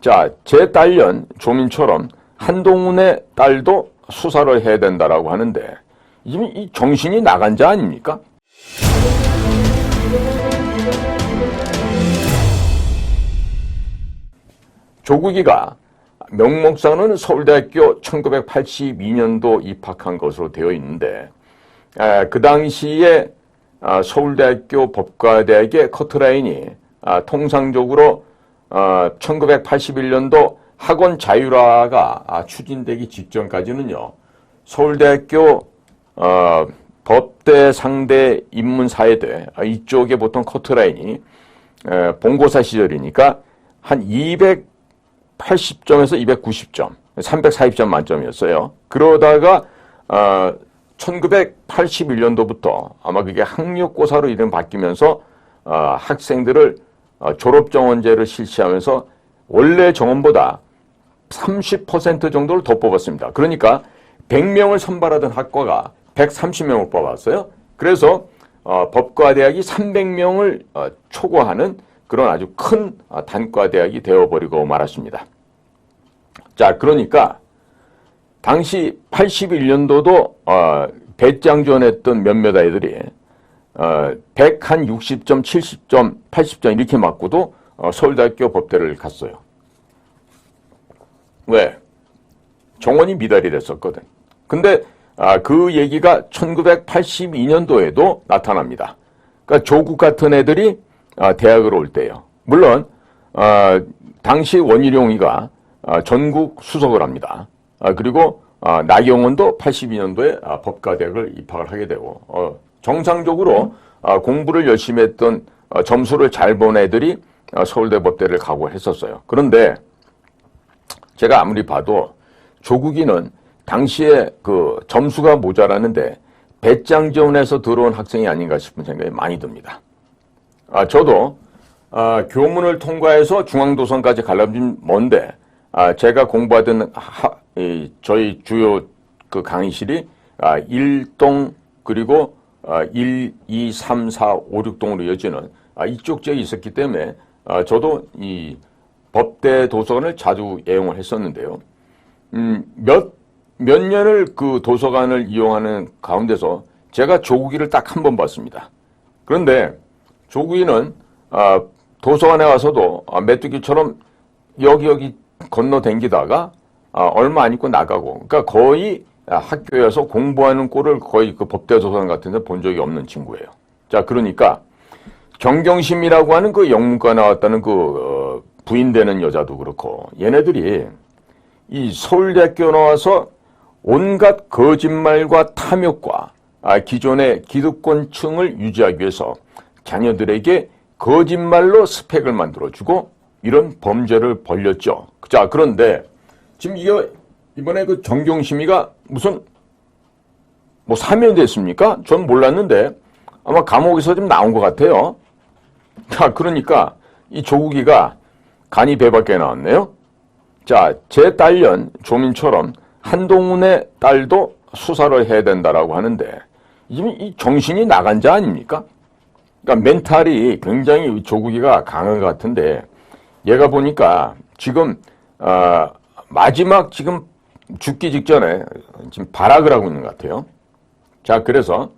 자, 제 딸년 조민처럼 한동훈의 딸도 수사를 해야 된다라고 하는데 이 정신이 나간 자 아닙니까? 조국이가 명목상은 서울대학교 1982년도 입학한 것으로 되어 있는데 에, 그 당시에 아, 서울대학교 법과대학의 커트라인이 아, 통상적으로 어, 1981년도 학원 자율화가 아, 추진되기 직전까지는요 서울대학교 어, 법대 상대 인문사회대 아, 이쪽에 보통 커트라인이 에, 본고사 시절이니까 한 280점에서 290점, 340점 만점이었어요. 그러다가 어, 1981년도부터 아마 그게 학력고사로 이름 바뀌면서 어, 학생들을 어, 졸업정원제를 실시하면서 원래 정원보다 30% 정도를 더 뽑았습니다. 그러니까 100명을 선발하던 학과가 130명을 뽑았어요. 그래서 어, 법과대학이 300명을 어, 초과하는 그런 아주 큰 어, 단과대학이 되어버리고 말았습니다. 자, 그러니까 당시 81년도도 어, 배짱 지원했던 몇몇 아이들이 어, 160점, 70점, 80점 이렇게 맞고도 어, 서울대학교 법대를 갔어요. 왜? 정원이 미달이 됐었거든. 근데 아, 그 얘기가 1982년도에도 나타납니다. 그러니까 조국 같은 애들이 아, 대학을 올 때요. 물론 아, 당시 원희룡이가 아, 전국 수석을 합니다. 아, 그리고 아, 나경원도 82년도에 아, 법과대학을 입학을 하게 되고 어, 정상적으로 아, 공부를 열심히 했던 어, 점수를 잘 본 애들이 아, 서울대 법대를 가고 했었어요. 그런데 제가 아무리 봐도 조국이는 당시에 그 점수가 모자라는데 배짱 지원에서 들어온 학생이 아닌가 싶은 생각이 많이 듭니다. 아, 저도 아, 교문을 통과해서 중앙도선까지 좀 먼데 아, 제가 공부하던 하, 이, 저희 주요 그 강의실이 아, 1동 그리고 아, 1, 2, 3, 4, 5, 6동으로 이어지는 아, 이쪽 지역에 있었기 때문에 아, 저도 이 법대 도서관을 자주 애용을 했었는데요. 음, 몇, 몇 년을 그 도서관을 이용하는 가운데서 제가 조국이를 딱 한 번 봤습니다. 그런데 조국이는 아, 도서관에 와서도 아, 메뚜기처럼 여기 여기 건너 댕기다가 아, 얼마 안 있고 나가고 그러니까 거의 아, 학교에서 공부하는 꼴을 거의 그 법대 도서관 같은 데 본 적이 없는 친구예요. 자, 그러니까 정경심이라고 하는 그 영문과 나왔다는 그 어, 부인되는 여자도 그렇고 얘네들이 이 서울대학교 나와서 온갖 거짓말과 탐욕과 아, 기존의 기득권층을 유지하기 위해서 자녀들에게 거짓말로 스펙을 만들어주고 이런 범죄를 벌렸죠. 자, 그런데 지금 이거 이번에 그 정경심이가 무슨 뭐 사면됐습니까? 전 몰랐는데 아마 감옥에서 좀 나온 것 같아요. 자, 그러니까 이 조국이가 간이 배밖에 나왔네요. 자, 제 딸년 조민처럼 한동훈의 딸도 수사를 해야 된다라고 하는데 지금 이 정신이 나간 자 아닙니까? 그러니까 멘탈이 굉장히 조국이가 강한 것 같은데 얘가 보니까 지금 어, 마지막 지금 죽기 직전에 지금 발악을 하고 있는 것 같아요. 자, 그래서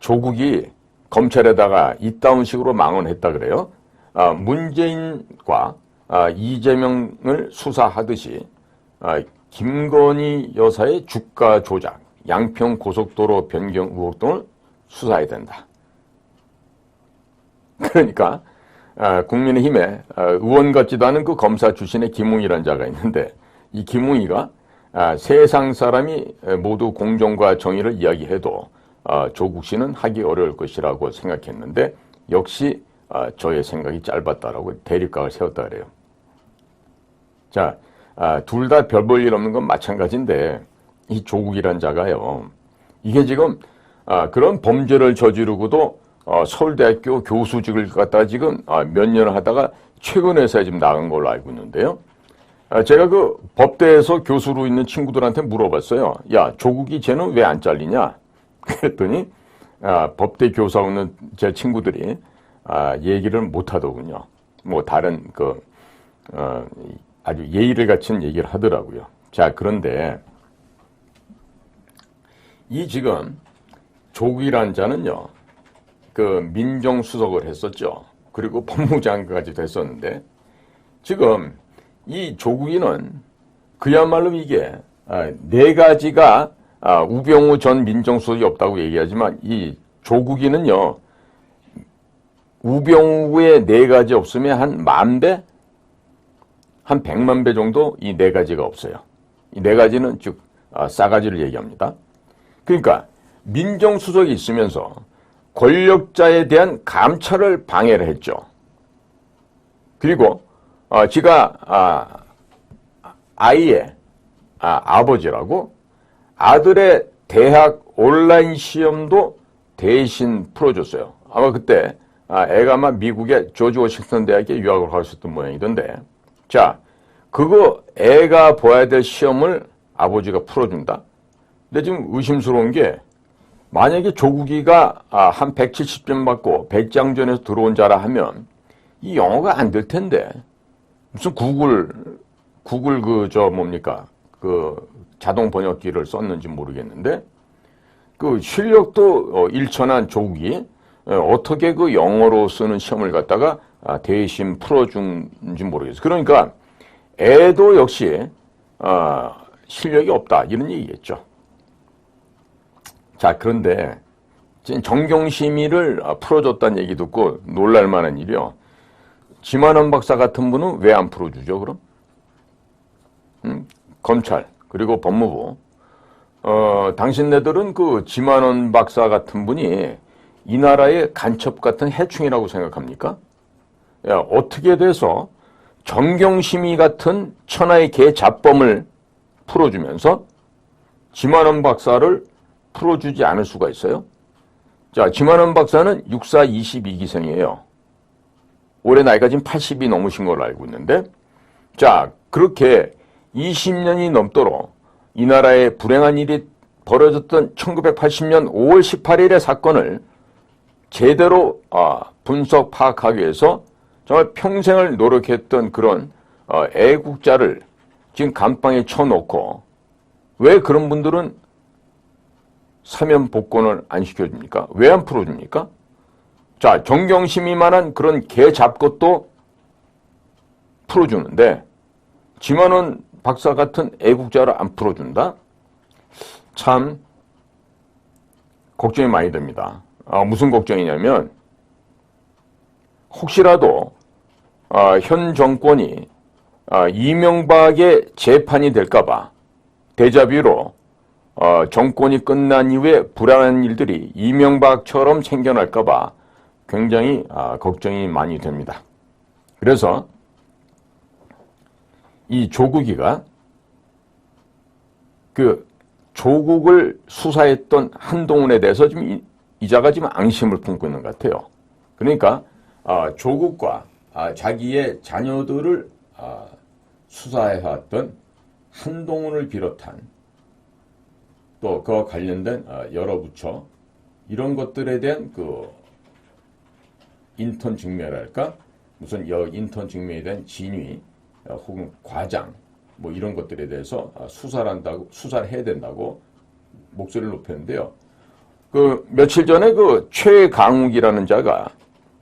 조국이 검찰에다가 이따운 식으로 망언했다 그래요. 아, 문재인과 아, 이재명을 수사하듯이 아, 김건희 여사의 주가 조작, 양평 고속도로 변경 의혹 등을 수사해야 된다. 그러니까 아, 국민의힘에 아, 의원 같지도 않은 그 검사 출신의 김웅이라는 자가 있는데 이 김웅이가 아, 세상 사람이 모두 공정과 정의를 이야기해도 아, 조국 씨는 하기 어려울 것이라고 생각했는데 역시 아, 저의 생각이 짧았다라고 대립각을 세웠다 그래요. 자, 아, 둘 다 별 볼 일 없는 건 마찬가지인데 이 조국이란 자가요. 이게 지금 아, 그런 범죄를 저지르고도 어, 서울대학교 교수직을 갖다 지금 아, 몇 년을 하다가 최근에서야 지금 나간 걸로 알고 있는데요. 아, 제가 그 법대에서 교수로 있는 친구들한테 물어봤어요. 야, 조국이 쟤는 왜 안 잘리냐? 그랬더니 아, 법대 교사하고 있는 제 친구들이 아, 얘기를 못 하더군요. 뭐 다른 그 어, 아주 예의를 갖춘 얘기를 하더라고요. 자, 그런데 이 지금 조국이라는 자는요, 그 민정수석을 했었죠. 그리고 법무장관까지도 했었는데, 지금 이 조국이는 그야말로 이게 아, 네 가지가 아, 우병우 전 민정수석이 없다고 얘기하지만 이 조국이는요, 우병우의 네 가지 없으면 한 만 배, 한 백만 배 정도 이 네 가지가 없어요. 이 네 가지는 즉 아, 싸가지를 얘기합니다. 그러니까 민정수석이 있으면서 권력자에 대한 감찰을 방해를 했죠. 그리고 어, 지가 아, 아이의 아, 아버지라고 아들의 대학 온라인 시험도 대신 풀어줬어요. 아마 그때 아, 애가 아마 미국의 조지 워싱턴 대학에 유학을 가셨던 모양이던데 자 그거 애가 봐야 될 시험을 아버지가 풀어준다. 근데 지금 의심스러운 게 만약에 조국이가 아, 한 170점 받고 백장전에서 들어온 자라 하면 이 영어가 안 될 텐데 무슨 구글 구글 그 저 뭡니까 그 자동 번역기를 썼는지 모르겠는데 그 실력도 어, 일천한 조국이 어, 어떻게 그 영어로 쓰는 시험을 갖다가 아, 대신 풀어준지 모르겠어요. 그러니까 애도 역시 어, 실력이 없다 이런 얘기겠죠. 자 그런데 정경심의를 풀어줬다는 얘기 듣고 놀랄만한 일이요. 지만원 박사 같은 분은 왜 안 풀어주죠 그럼? 음? 검찰 그리고 법무부 어, 당신네들은 그 지만원 박사 같은 분이 이 나라의 간첩 같은 해충이라고 생각합니까? 야, 어떻게 돼서 정경심의 같은 천하의 개잡범을 풀어주면서 지만원 박사를 풀어주지 않을 수가 있어요? 자, 지만원 박사는 64 22기생이에요. 올해 나이가 지금 80이 넘으신 걸로 알고 있는데, 자, 그렇게 20년이 넘도록 이 나라에 불행한 일이 벌어졌던 1980년 5월 18일의 사건을 제대로 아, 분석 파악하기 위해서 정말 평생을 노력했던 그런 어, 애국자를 지금 감방에 쳐놓고 왜 그런 분들은 사면 복권을 안 시켜줍니까? 왜 안 풀어줍니까? 자, 정경심이만한 그런 개 잡것도 풀어주는데 지만은 박사 같은 애국자를 안 풀어준다? 참 걱정이 많이 됩니다. 아, 무슨 걱정이냐면 혹시라도 아, 현 정권이 아, 이명박의 재판이 될까봐 대자비로 어, 정권이 끝난 이후에 불안한 일들이 이명박처럼 생겨날까봐 굉장히 아, 걱정이 많이 됩니다. 그래서 이 조국이가 그 조국을 수사했던 한동훈에 대해서 지금 이, 이자가 지금 앙심을 품고 있는 것 같아요. 그러니까 아, 조국과 아, 자기의 자녀들을 아, 수사해왔던 한동훈을 비롯한 또 그와 관련된 아, 여러 부처 이런 것들에 대한 그 인턴 증명랄까 무슨 여 인턴 증명에 대한 진위 어, 혹은 과장 뭐 이런 것들에 대해서 아, 수사를 한다고 수사를 해야 된다고 목소리를 높였는데요. 그 며칠 전에 그 최강욱이라는 자가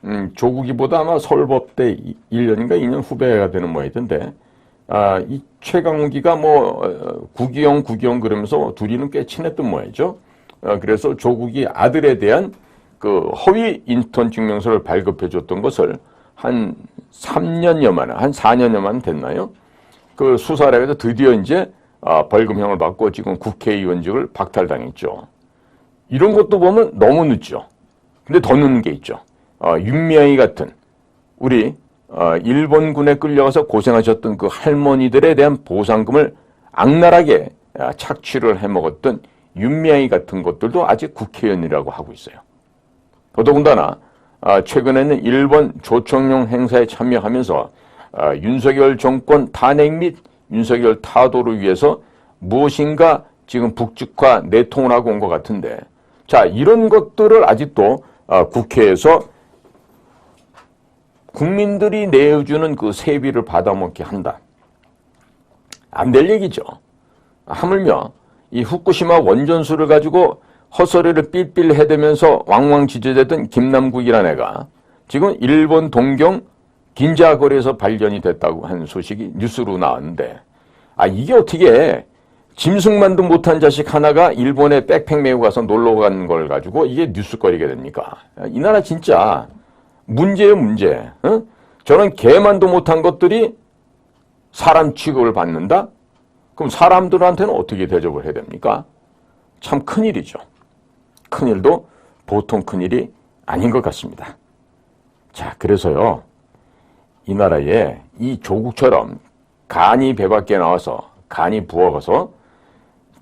음, 조국이보다 아마 서울법대 1년인가 2년 후배가 되는 모양이던데 아, 이 최강욱이가 뭐 어, 구기영 구기영 그러면서 둘이는 꽤 친했던 모양이죠. 어, 그래서 조국이 아들에 대한 그 허위 인턴 증명서를 발급해 줬던 것을 한 3년여 만에, 한 4년여 만에 됐나요? 그 수사를 해서 드디어 이제 아, 벌금형을 받고 지금 국회의원직을 박탈당했죠. 이런 것도 보면 너무 늦죠. 근데 더 늦는 게 있죠. 어, 윤미향이 같은 우리 어, 일본군에 끌려가서 고생하셨던 그 할머니들에 대한 보상금을 악랄하게 아, 착취를 해먹었던 윤미향이 같은 것들도 아직 국회의원이라고 하고 있어요. 더더군다나 아, 최근에는 일본 조총용 행사에 참여하면서 아, 윤석열 정권 탄핵 및 윤석열 타도를 위해서 무엇인가 지금 북측화 내통을 하고 온 것 같은데 자 이런 것들을 아직도 아, 국회에서 국민들이 내어주는 그 세비를 받아먹게 한다. 안 될 얘기죠. 하물며 이 후쿠시마 원전수를 가지고 헛소리를 삘삘 해대면서 왕왕 지저대던 김남국이라는 애가 지금 일본 동경 긴자거리에서 발견이 됐다고 하는 소식이 뉴스로 나왔는데 아 이게 어떻게 짐승만도 못한 자식 하나가 일본에 백팩 메고 가서 놀러 간 걸 가지고 이게 뉴스거리가 됩니까? 이 나라 진짜 문제예요 문제. 어? 저는 개만도 못한 것들이 사람 취급을 받는다? 그럼 사람들한테는 어떻게 대접을 해야 됩니까? 참 큰일이죠. 큰일도 보통 큰일이 아닌 것 같습니다. 자, 그래서요, 이 나라에 이 조국처럼 간이 배 밖에 나와서 간이 부어가서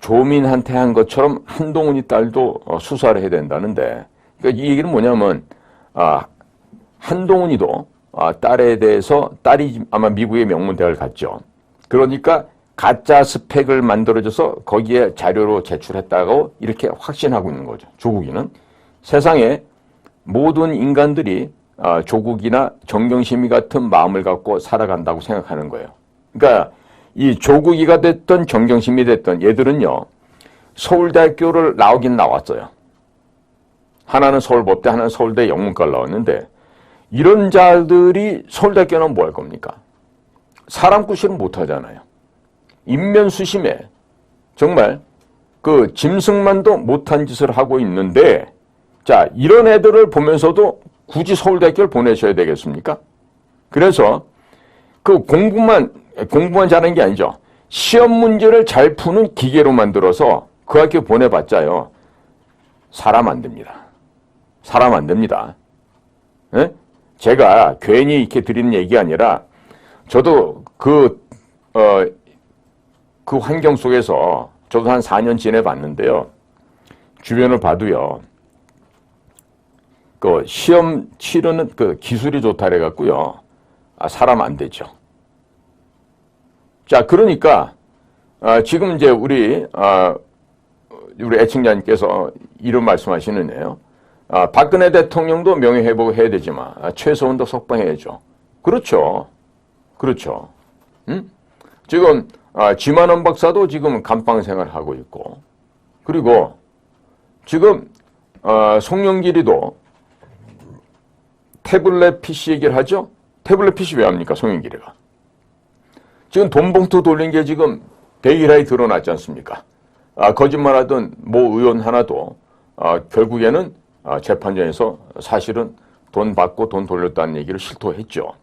조민한테 한 것처럼 한동훈이 딸도 어, 수사를 해야 된다는데, 그러니까 이 얘기는 뭐냐면, 아, 한동훈이도 아, 딸에 대해서 딸이 아마 미국의 명문대학을 갔죠. 그러니까 가짜 스펙을 만들어줘서 거기에 자료로 제출했다고 이렇게 확신하고 있는 거죠. 조국이는 세상에 모든 인간들이 아, 조국이나 정경심이 같은 마음을 갖고 살아간다고 생각하는 거예요. 그러니까 이 조국이가 됐던 정경심이 됐던 얘들은요. 서울대학교를 나오긴 나왔어요. 하나는 서울법대, 하나는 서울대 영문과를 나왔는데 이런 자들이 서울대학교는 뭐 할 겁니까? 사람 구실은 못 하잖아요. 인면수심에 정말 그 짐승만도 못한 짓을 하고 있는데 자 이런 애들을 보면서도 굳이 서울대학교를 보내셔야 되겠습니까? 그래서 그 공부만 공부만 잘하는 게 아니죠. 시험 문제를 잘 푸는 기계로 만들어서 그 학교 보내봤자요. 사람 안 됩니다. 사람 안 됩니다. 네? 제가 괜히 이렇게 드리는 얘기 아니라 저도 그, 어, 그 환경 속에서 저도 한 4년 지내봤는데요. 주변을 봐도요. 그 시험 치르는 그 기술이 좋다 그래갖고요. 아, 사람 안 되죠. 자, 그러니까, 아, 지금 이제 우리, 아, 우리 애청자님께서 이런 말씀하시는데요. 아, 박근혜 대통령도 명예회복을 해야 되지만 아, 최소한도 석방해야죠. 그렇죠. 그렇죠. 응? 지금 아, 지만원 박사도 지금 감방 생활을 하고 있고 그리고 지금 아, 송영길이도 태블릿 PC 얘기를 하죠. 태블릿 PC 왜 합니까? 송영길이가. 지금 돈봉투 돌린 게 지금 대일하에 드러났지 않습니까? 아, 거짓말하던 모 의원 하나도 아, 결국에는 아, 재판장에서 사실은 돈 받고 돈 돌렸다는 얘기를 실토했죠.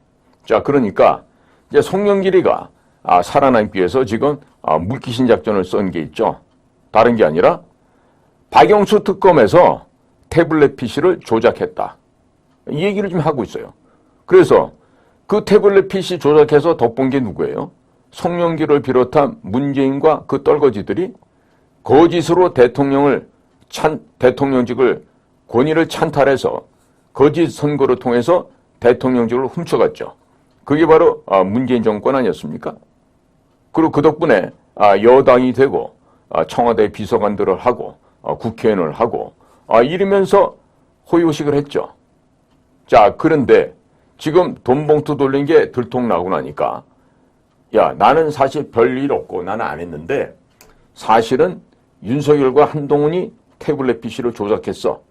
자, 그러니까 이제 송영길이가 아, 살아남기 위해서 지금 아, 물귀신 작전을 쓴게 있죠. 다른 게 아니라 박영수 특검에서 태블릿 PC를 조작했다. 이 얘기를 좀 하고 있어요. 그래서 그 태블릿 PC 조작해서 덮은 게 누구예요? 송영길을 비롯한 문재인과 그 떨거지들이 거짓으로 대통령을 찬, 대통령직을 권위를 찬탈해서 거짓 선거를 통해서 대통령직을 훔쳐갔죠. 그게 바로 아, 문재인 정권 아니었습니까? 그리고 그 덕분에 아, 여당이 되고 아, 청와대 비서관들을 하고 국회의원을 하고 이러면서 호요식을 했죠. 자 그런데 지금 돈 봉투 돌린 게 들통나고 나니까 야 나는 사실 별일 없고 나는 안 했는데 사실은 윤석열과 한동훈이 태블릿 PC를 조작했어.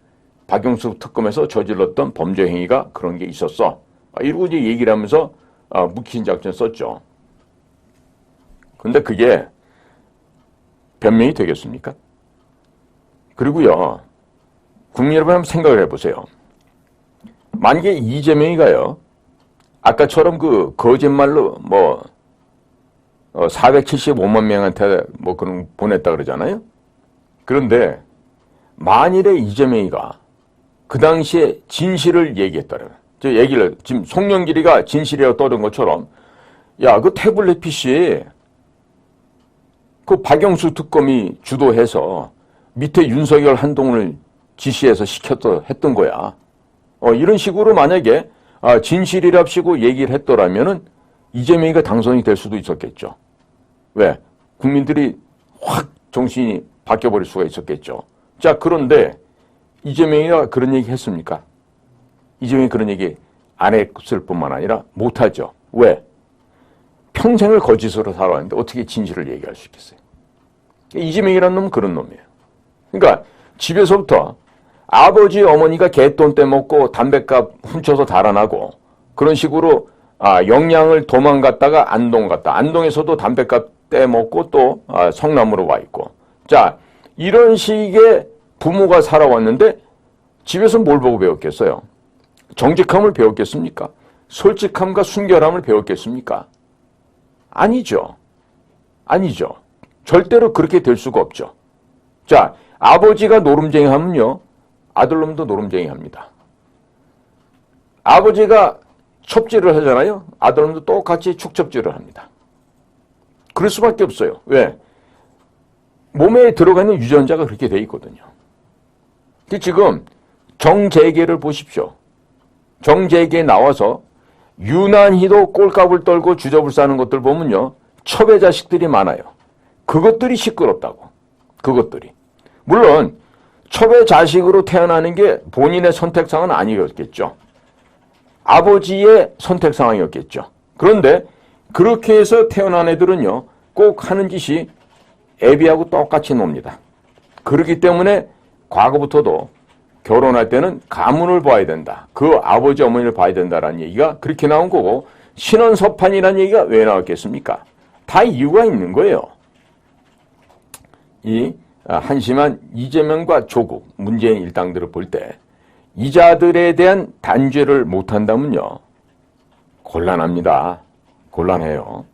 박영수 특검에서 저질렀던 범죄 행위가 그런 게 있었어. 아, 이러고 이제 얘기를 하면서 아, 묵힌 작전 썼죠. 근데 그게 변명이 되겠습니까? 그리고요, 국민 여러분 한번 생각을 해보세요. 만약에 이재명이가요, 아까처럼 그 거짓말로 뭐, 475만 어, 명한테 뭐 그런 보냈다 그러잖아요? 그런데 만일에 이재명이가 그 당시에 진실을 얘기했다는 저 얘기를 지금 송영길이가 진실이라고 떠든 것처럼 야 그 태블릿 PC 그 박영수 특검이 주도해서 밑에 윤석열 한동훈을 지시해서 시켰던 했던 거야. 어, 이런 식으로 만약에 아, 진실이랍시고 얘기를 했더라면은 이재명이가 당선이 될 수도 있었겠죠. 왜? 국민들이 확 정신이 바뀌어버릴 수가 있었겠죠. 자, 그런데 이재명이가 그런 얘기 했습니까? 이재명이 그런 얘기 안 했을 뿐만 아니라 못하죠. 왜? 평생을 거짓으로 살아왔는데 어떻게 진실을 얘기할 수 있겠어요? 이재명이라는 놈은 그런 놈이에요. 그러니까 집에서부터 아버지 어머니가 개돈 떼먹고 담배값 훔쳐서 달아나고 그런 식으로 아, 영양을 도망갔다가 안동 갔다. 안동에서도 담배값 떼먹고 또 아, 성남으로 와 있고. 자, 이런 식의 부모가 살아왔는데 집에서 뭘 보고 배웠겠어요? 정직함을 배웠겠습니까? 솔직함과 순결함을 배웠겠습니까? 아니죠. 아니죠. 절대로 그렇게 될 수가 없죠. 자, 아버지가 노름쟁이 하면요. 아들놈도 노름쟁이 합니다. 아버지가 첩질을 하잖아요. 아들놈도 똑같이 축첩질을 합니다. 그럴 수밖에 없어요. 왜? 몸에 들어가는 유전자가 그렇게 돼 있거든요. 지금 정재계를 보십시오. 정재계에 나와서 유난히도 꼴값을 떨고 주접을 싸는 것들 보면요. 첩의 자식들이 많아요. 그것들이 시끄럽다고. 그것들이. 물론 첩의 자식으로 태어나는 게 본인의 선택상은 아니었겠죠. 아버지의 선택 상황이었겠죠. 그런데 그렇게 해서 태어난 애들은요, 꼭 하는 짓이 애비하고 똑같이 놉니다. 그렇기 때문에 과거부터도 결혼할 때는 가문을 봐야 된다. 그 아버지 어머니를 봐야 된다라는 얘기가 그렇게 나온 거고 신원서판이라는 얘기가 왜 나왔겠습니까? 다 이유가 있는 거예요. 이 한심한 이재명과 조국, 문재인 일당들을 볼 때 이자들에 대한 단죄를 못한다면요. 곤란합니다. 곤란해요.